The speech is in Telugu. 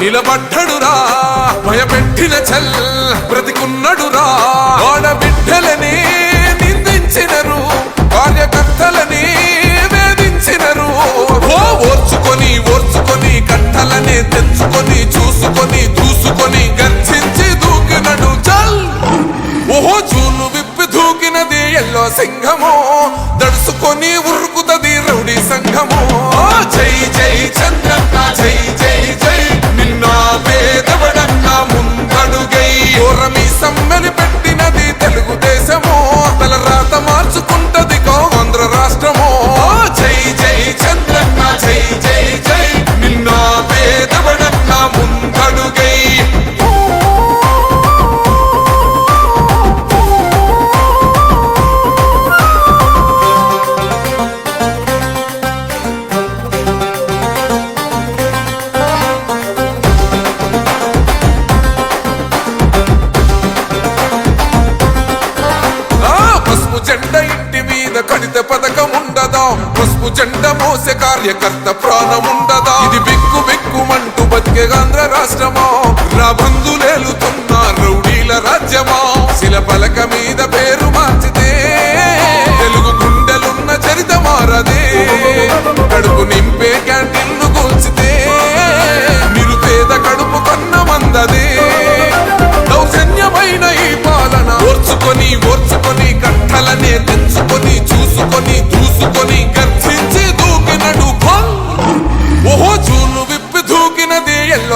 నిలబడ్డడురా. భయపెట్టిన చల్ బ్రతికున్నడురా. ఆడబిడ్డలని నిందించినరు కార్యకర్తలని వేధించినరు. ఓ ఓర్చుకొని ఓర్చుకొని కట్టలని తెచ్చుకొని చూసుకొని దూసుకొని గర్జించి దూకినడు చల్ ఓహో చూలు విప్పి దూకినది ఎల్లో సింహము. దడుసుకొని ఉరుకుతది పథకం ఉండదా పసుపు జెండ మోసే కార్యకర్త ప్రాణం ఉండదా ఇది బిక్కు బిక్కుమంటూ బతికే ఆంధ్ర రాష్ట్రమా? రాబందు